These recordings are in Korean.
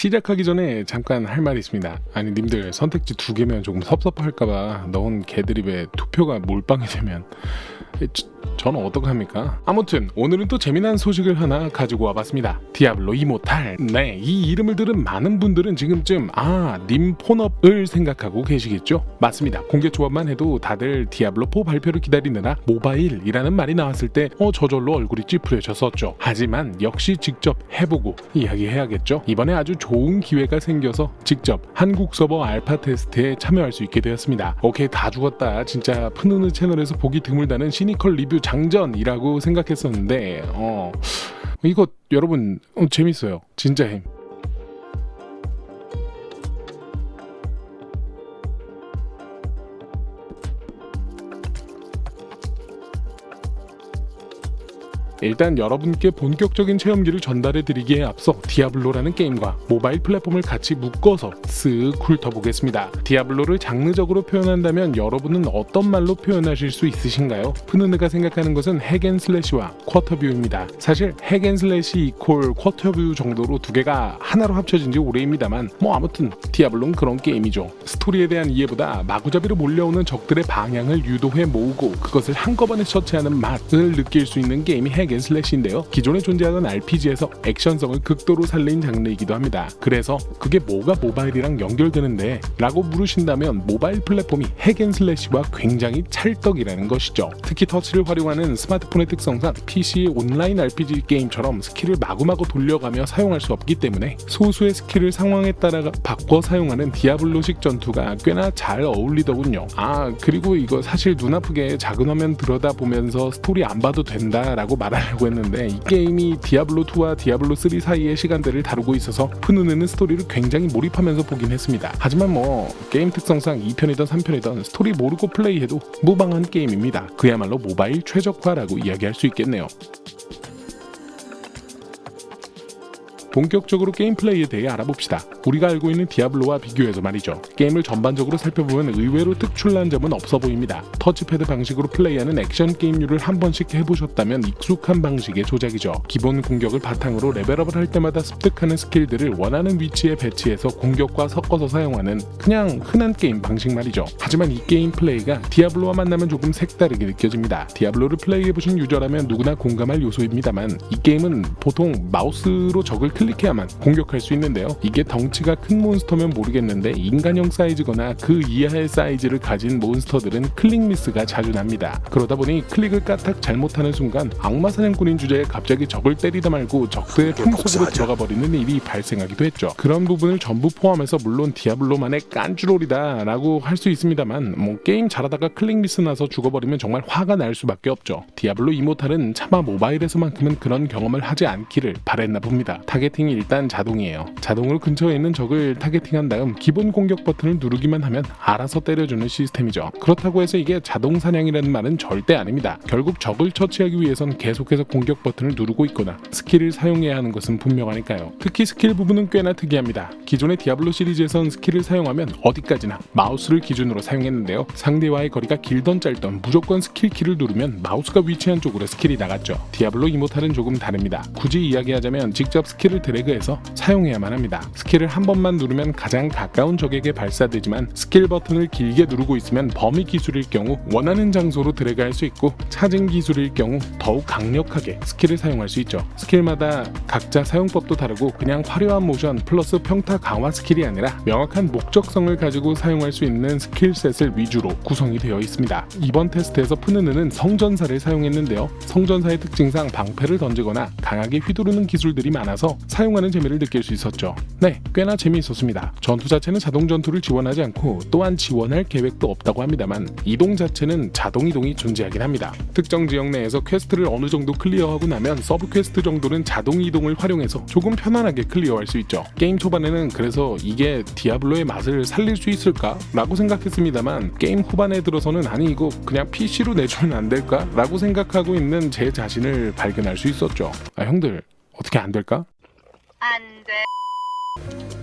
시작하기 전에 잠깐 할 말이 있습니다. 아니 님들 선택지 두 개면 조금 섭섭할까봐 넣은 개드립에 투표가 몰빵이 되면 에, 저- 저는 어떡합니까? 아무튼 오늘은 또 재미난 소식을 하나 가지고 와봤습니다. 디아블로 이모탈. 네, 이 이름을 들은 많은 분들은 지금쯤 아, 님 폰업을 생각하고 계시겠죠? 맞습니다. 공개 조합만 해도 다들 디아블로 4 발표를 기다리느라 모바일이라는 말이 나왔을 때 어, 저절로 얼굴이 찌푸려졌었죠. 하지만 역시 직접 해보고 이야기해야겠죠. 이번에 아주 좋은 기회가 생겨서 직접 한국 서버 알파 테스트에 참여할 수 있게 되었습니다. 오케이 다 죽었다. 진짜 푸누느 채널에서 보기 드물다는 시니컬 리뷰 장전이라고 생각했었는데 어 이거 여러분 어, 재밌어요. 진짜 햄. 일단 여러분께 본격적인 체험기를 전달해 드리기에 앞서 디아블로라는 게임과 모바일 플랫폼을 같이 묶어서 쓱 훑어보겠습니다. 디아블로를 장르적으로 표현한다면 여러분은 어떤 말로 표현하실 수 있으신가요? 푸누느가 생각하는 것은 핵앤슬래시와 쿼터뷰입니다. 사실 핵앤슬래시 이콜 쿼터뷰 정도로 두 개가 하나로 합쳐진 지 오래입니다만 뭐 아무튼 디아블로는 그런 게임이죠. 스토리에 대한 이해보다 마구잡이로 몰려오는 적들의 방향을 유도해 모으고 그것을 한꺼번에 처치하는 맛을 느낄 수 있는 게임이 핵 앤슬래시인데요. 기존에 존재하던 RPG에서 액션성을 극도로 살린 장르이기도 합니다. 그래서 그게 뭐가 모바일이랑 연결되는데 라고 물으신다면 모바일 플랫폼이 핵앤슬래시와 굉장히 찰떡이라는 것이죠. 특히 터치를 활용하는 스마트폰의 특성상 PC 온라인 RPG 게임처럼 스킬을 마구마구 돌려가며 사용할 수 없기 때문에 소수의 스킬을 상황에 따라 바꿔 사용하는 디아블로식 전투가 꽤나 잘 어울리더군요. 아 그리고 이거 사실 눈 아프게 작은 화면 들여다보면서 스토리 안 봐도 된다라고 말하 려고 했는데 이 게임이 디아블로 2와 디아블로 3 사이의 시간대를 다루고 있어서 푸누는 스토리를 굉장히 몰입하면서 보긴 했습니다. 하지만 뭐 게임 특성상 2편이든 3편이든 스토리 모르고 플레이해도 무방한 게임입니다. 그야말로 모바일 최적화라고 이야기할 수 있겠네요. 본격적으로 게임 플레이에 대해 알아봅시다. 우리가 알고 있는 디아블로와 비교해서 말이죠. 게임을 전반적으로 살펴보면 의외로 특출난 점은 없어 보입니다. 터치패드 방식으로 플레이하는 액션 게임류를 한 번씩 해보셨다면 익숙한 방식의 조작이죠. 기본 공격을 바탕으로 레벨업을 할 때마다 습득하는 스킬들을 원하는 위치에 배치해서 공격과 섞어서 사용하는 그냥 흔한 게임 방식 말이죠. 하지만 이 게임 플레이가 디아블로와 만나면 조금 색다르게 느껴집니다. 디아블로를 플레이해보신 유저라면 누구나 공감할 요소입니다만 이 게임은 보통 마우스로 적을 클릭해야만 공격할 수 있는데요. 이게 덩치가 큰 몬스터면 모르겠는데 인간형 사이즈거나 그 이하의 사이즈를 가진 몬스터들은 클릭 미스가 자주 납니다. 그러다 보니 클릭을 까딱 잘못하는 순간 악마 사냥꾼인 주제에 갑자기 적을 때리다 말고 적들의 품속으로 들어가 버리는 일이 발생하기도 했죠. 그런 부분을 전부 포함해서 물론 디아블로만의 깐주롤이다 라고 할 수 있습니다만 뭐 게임 잘하다가 클릭 미스 나서 죽어버리면 정말 화가 날 수밖에 없죠. 디아블로 이모탈은 차마 모바일에서만큼은 그런 경험을 하지 않기를 바랬나 봅니다. 타겟 팅이 일단 자동이에요. 자동으로 근처에 있는 적을 타겟팅한 다음 기본 공격 버튼을 누르기만 하면 알아서 때려주는 시스템이죠. 그렇다고 해서 이게 자동 사냥이라는 말은 절대 아닙니다. 결국 적을 처치하기 위해선 계속해서 공격 버튼을 누르고 있거나 스킬을 사용해야 하는 것은 분명하니까요. 특히 스킬 부분은 꽤나 특이합니다. 기존의 디아블로 시리즈에선 스킬을 사용하면 어디까지나 마우스를 기준으로 사용했는데요. 상대와의 거리가 길던 짧던 무조건 스킬 키를 누르면 마우스가 위치한 쪽으로 스킬이 나갔죠. 디아블로 이모탈은 조금 다릅니다. 굳이 이야기하자면 직접 스킬을 드래그해서 사용해야만 합니다. 스킬을 한 번만 누르면 가장 가까운 적에게 발사되지만 스킬 버튼을 길게 누르고 있으면 범위 기술일 경우 원하는 장소로 드래그할 수 있고 차징 기술일 경우 더욱 강력하게 스킬을 사용할 수 있죠. 스킬마다 각자 사용법도 다르고 그냥 화려한 모션 플러스 평타 강화 스킬이 아니라 명확한 목적성을 가지고 사용할 수 있는 스킬셋을 위주로 구성이 되어 있습니다. 이번 테스트에서 푸느느는 성전사를 사용했는데요. 성전사의 특징상 방패를 던지거나 강하게 휘두르는 기술들이 많아서 사용하는 재미를 느낄 수 있었죠. 네, 꽤나 재미있었습니다. 전투 자체는 자동 전투를 지원하지 않고 또한 지원할 계획도 없다고 합니다만 이동 자체는 자동 이동이 존재하긴 합니다. 특정 지역 내에서 퀘스트를 어느 정도 클리어하고 나면 서브 퀘스트 정도는 자동 이동을 활용해서 조금 편안하게 클리어할 수 있죠. 게임 초반에는 그래서 이게 디아블로의 맛을 살릴 수 있을까? 라고 생각했습니다만 게임 후반에 들어서는 아니 이거 그냥 PC로 내주면 안 될까? 라고 생각하고 있는 제 자신을 발견할 수 있었죠. 아 형들 어떻게 안 될까? 안 돼.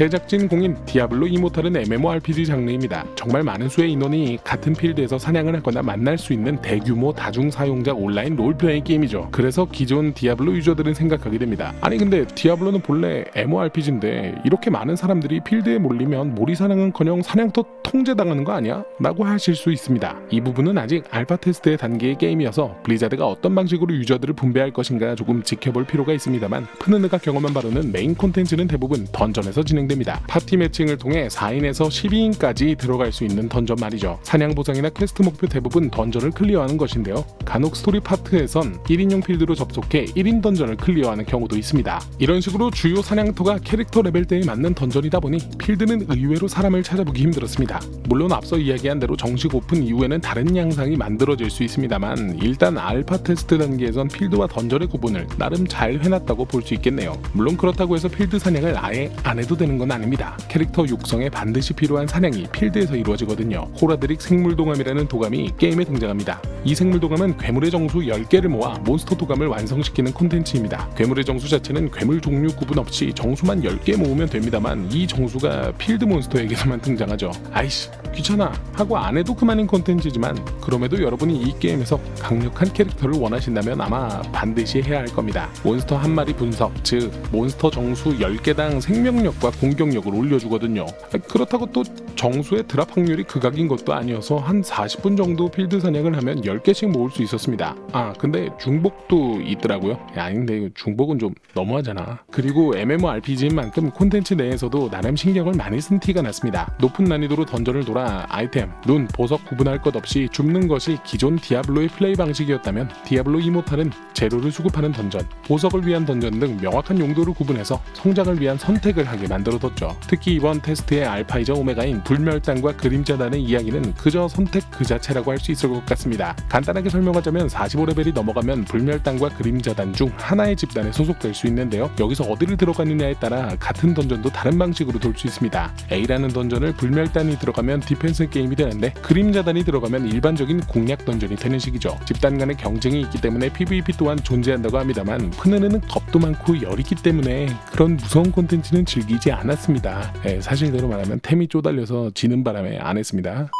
제작진 공인 디아블로 이모탈은 MMORPG 장르입니다. 정말 많은 수의 인원이 같은 필드에서 사냥을 하거나 만날 수 있는 대규모 다중 사용자 온라인 롤플레잉 게임이죠. 그래서 기존 디아블로 유저들은 생각하게 됩니다. 아니 근데 디아블로는 본래 MMORPG인데 이렇게 많은 사람들이 필드에 몰리면 몰이 사냥은커녕 사냥터 통제당하는 거 아니야? 라고 하실 수 있습니다. 이 부분은 아직 알파 테스트의 단계의 게임이어서 블리자드가 어떤 방식으로 유저들을 분배할 것인가 조금 지켜볼 필요가 있습니다만 푸느느가 경험한 바로는 메인 콘텐츠는 대부분 던전에서 진행됩니다. 파티 매칭을 통해 4인에서 12인까지 들어갈 수 있는 던전 말이죠. 사냥 보상이나 퀘스트 목표 대부분 던전을 클리어하는 것인데요. 간혹 스토리 파트에선 1인용 필드로 접속해 1인 던전을 클리어하는 경우도 있습니다. 이런 식으로 주요 사냥터가 캐릭터 레벨대에 맞는 던전이다 보니 필드는 의외로 사람을 찾아보기 힘들었습니다. 물론 앞서 이야기한 대로 정식 오픈 이후에는 다른 양상이 만들어질 수 있습니다만 일단 알파 테스트 단계에선 필드와 던전의 구분을 나름 잘 해놨다고 볼 수 있겠네요. 물론 그렇다고 해서 필드 사냥을 아예 안 해도 되는 건 아닙니다. 캐릭터 육성에 반드시 필요한 사냥이 필드에서 이루어지거든요. 호라드릭 생물도감이라는 도감이 게임에 등장합니다. 이 생물도감은 괴물의 정수 10개를 모아 몬스터 도감을 완성시키는 콘텐츠입니다. 괴물의 정수 자체는 괴물 종류 구분 없이 정수만 10개 모으면 됩니다만 이 정수가 필드 몬스터에게서만 등장하죠. 아이씨 귀찮아 하고 안 해도 그만인 콘텐츠지만 그럼에도 여러분이 이 게임에서 강력한 캐릭터를 원하신다면 아마 반드시 해야 할 겁니다. 몬스터 한 마리 분석, 즉 몬스터 정수 10개당 생명력과 공격력을 올려주거든요. 그렇다고 또 정수의 드랍 확률이 극악인 것도 아니어서 한 40분 정도 필드 사냥을 하면 10개씩 모을 수 있었습니다. 아 근데 중복도 있더라고요. 야, 아닌데 중복은 좀 너무하잖아. 그리고 MMORPG인 만큼 콘텐츠 내에서도 나름 신경을 많이 쓴 티가 났습니다. 높은 난이도로 던전을 돌아 아이템, 눈, 보석 구분할 것 없이 줍는 것이 기존 디아블로의 플레이 방식이었다면 디아블로 이모탈은 재료를 수급하는 던전, 보석을 위한 던전 등 명확한 용도를 구분해서 성장을 위한 선택을 하게 만들 어뒀죠. 특히 이번 테스트의 알파이자 오메가인 불멸단과 그림자단의 이야기는 그저 선택 그 자체라고 할 수 있을 것 같습니다. 간단하게 설명하자면 45레벨이 넘어가면 불멸단과 그림자단 중 하나의 집단에 소속될 수 있는데요. 여기서 어디를 들어가느냐에 따라 같은 던전도 다른 방식으로 돌 수 있습니다. A라는 던전을 불멸단이 들어가면 디펜스 게임이 되는데 그림자단이 들어가면 일반적인 공략 던전이 되는 식이죠. 집단 간의 경쟁이 있기 때문에 PVP 또한 존재한다고 합니다만 푸느는 겁도 많고 열이기 때문에 그런 무서운 콘텐츠는 즐기지 않 았습니다. 예, 사실대로 말하면 템이 쪼달려서 지는 바람에 안 했습니다.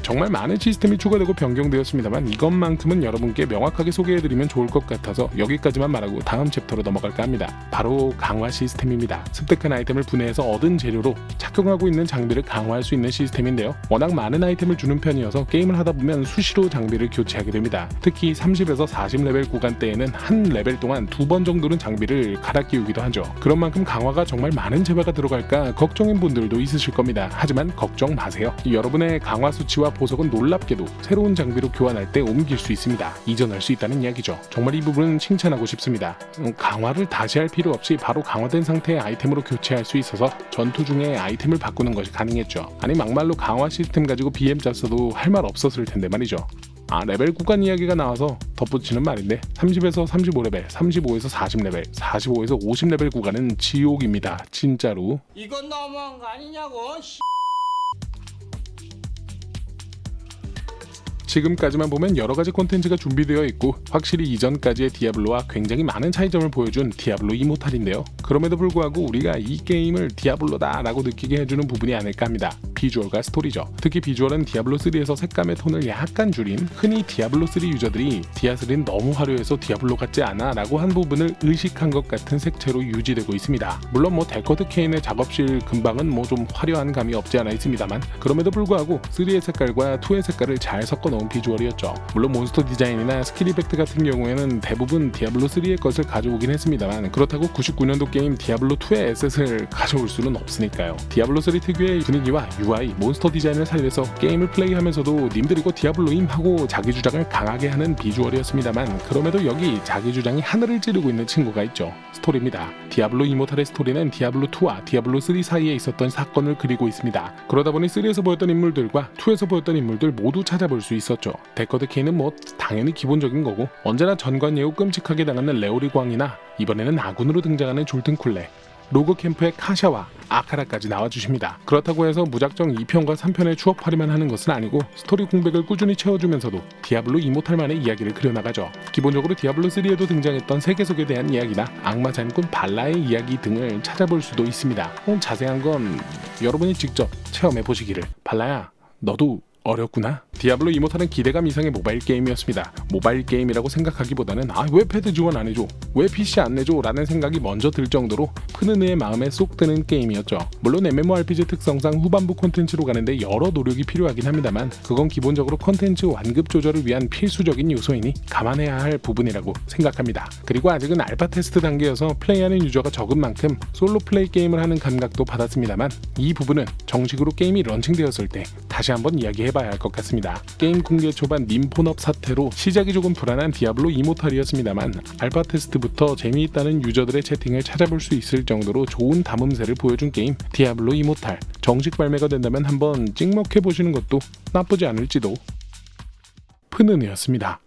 정말 많은 시스템이 추가되고 변경되었습니다만 이것만큼은 여러분께 명확하게 소개해드리면 좋을 것 같아서 여기까지만 말하고 다음 챕터로 넘어갈까 합니다. 바로 강화 시스템입니다. 습득한 아이템을 분해해서 얻은 재료로 착용하고 있는 장비를 강화할 수 있는 시스템인데요. 워낙 많은 아이템을 주는 편이어서 게임을 하다 보면 수시로 장비를 교체하게 됩니다. 특히 30에서 40레벨 구간대에는 한 레벨 동안 두 번 정도는 장비를 갈아 끼우기도 하죠. 그런 만큼 강화가 정말 많은 재화가 들어갈까 걱정인 분들도 있으실 겁니다. 하지만 걱정 마세요. 여러분의 강화 수치와 보석은 놀랍게도 새로운 장비로 교환할 때 옮길 수 있습니다. 이전할 수 있다는 이야기죠. 정말 이 부분은 칭찬하고 싶습니다. 음, 강화를 다시 할 필요 없이 바로 강화된 상태의 아이템으로 교체할 수 있어서 전투 중에 아이템을 바꾸는 것이 가능했죠. 아니 막말로 강화 시스템 가지고 BM 짰어도 할 말 없었을 텐데 말이죠. 아 레벨 구간 이야기가 나와서 덧붙이는 말인데 30에서 35레벨, 35에서 40레벨, 45에서 50레벨 구간은 지옥입니다. 진짜로. 이건 너무한 거 아니냐고. 지금까지만 보면 여러 가지 콘텐츠가 준비되어 있고 확실히 이전까지의 디아블로와 굉장히 많은 차이점을 보여준 디아블로 이모탈인데요. 그럼에도 불구하고 우리가 이 게임을 디아블로다 라고 느끼게 해주는 부분이 아닐까 합니다. 비주얼과 스토리죠. 특히 비주얼은 디아블로 3에서 색감의 톤을 약간 줄인 흔히 디아블로 3 유저들이 디아3는 너무 화려해서 디아블로 같지 않아 라고 한 부분을 의식한 것 같은 색채로 유지되고 있습니다. 물론 뭐 데커드 케인의 작업실 근방은 뭐 좀 화려한 감이 없지 않아 있습니다만 그럼에도 불구하고 3의 색깔과 2의 색깔을 잘 섞어 놓은 비주얼이었죠. 물론 몬스터 디자인이나 스킬 이펙트 같은 경우에는 대부분 디아블로 3의 것을 가져오긴 했습니다만 그렇다고 99년도 게임 디아블로 2의 에셋을 가져올 수는 없으니까요. 디아블로 3 특유의 분위기와 UI, 몬스터 디자인을 살려서 게임을 플레이하면서도 님들 이거 디아블로임 하고 자기 주장을 강하게 하는 비주얼이었습니다만 그럼에도 여기 자기 주장이 하늘을 찌르고 있는 친구가 있죠. 스토리입니다. 디아블로 이모탈의 스토리는 디아블로 2와 디아블로 3 사이에 있었던 사건을 그리고 있습니다. 그러다 보니 3에서 보였던 인물들과 2에서 보였던 인물들 모두 찾아볼 수 있었죠. 데커드 케이는 뭐 당연히 기본적인 거고 언제나 전관 예우 끔찍하게 당하는 레오리 광이나 이번에는 아군으로 등장하는 졸튼 쿨레 로그 캠프의 카샤와 아카라까지 나와주십니다. 그렇다고 해서 무작정 2편과 3편의 추억팔이만 하는 것은 아니고 스토리 공백을 꾸준히 채워주면서도 디아블로 이모탈만의 이야기를 그려나가죠. 기본적으로 디아블로 3에도 등장했던 세계속에 대한 이야기나 악마 잔꾼 발라의 이야기 등을 찾아볼 수도 있습니다. 어, 자세한 건 여러분이 직접 체험해 보시기를. 발라야, 너도 어렵구나. 디아블로 이모탈은 기대감 이상의 모바일 게임이었습니다. 모바일 게임이라고 생각하기보다는 아 왜 패드 지원 안 해줘? 왜 PC 안 내줘? 라는 생각이 먼저 들 정도로 푸는의 마음에 쏙 드는 게임이었죠. 물론 MMORPG 특성상 후반부 콘텐츠로 가는데 여러 노력이 필요하긴 합니다만 그건 기본적으로 콘텐츠 완급 조절을 위한 필수적인 요소이니 감안해야 할 부분이라고 생각합니다. 그리고 아직은 알파 테스트 단계여서 플레이하는 유저가 적은 만큼 솔로 플레이 게임을 하는 감각도 받았습니다만 이 부분은 정식으로 게임이 런칭되었을 때 다시 한번 이야기해봐야 할 것 같 습니다. 게임 공개 초반 님폰업 사태로 시작이 조금 불안한 디아블로 이모탈이었습니다만 알파 테스트부터 재미있다는 유저들의 채팅을 찾아볼 수 있을 정도로 좋은 담음새를 보여준 게임 디아블로 이모탈 정식 발매가 된다면 한번 찍먹해 보시는 것도 나쁘지 않을지도 푸는이었습니다.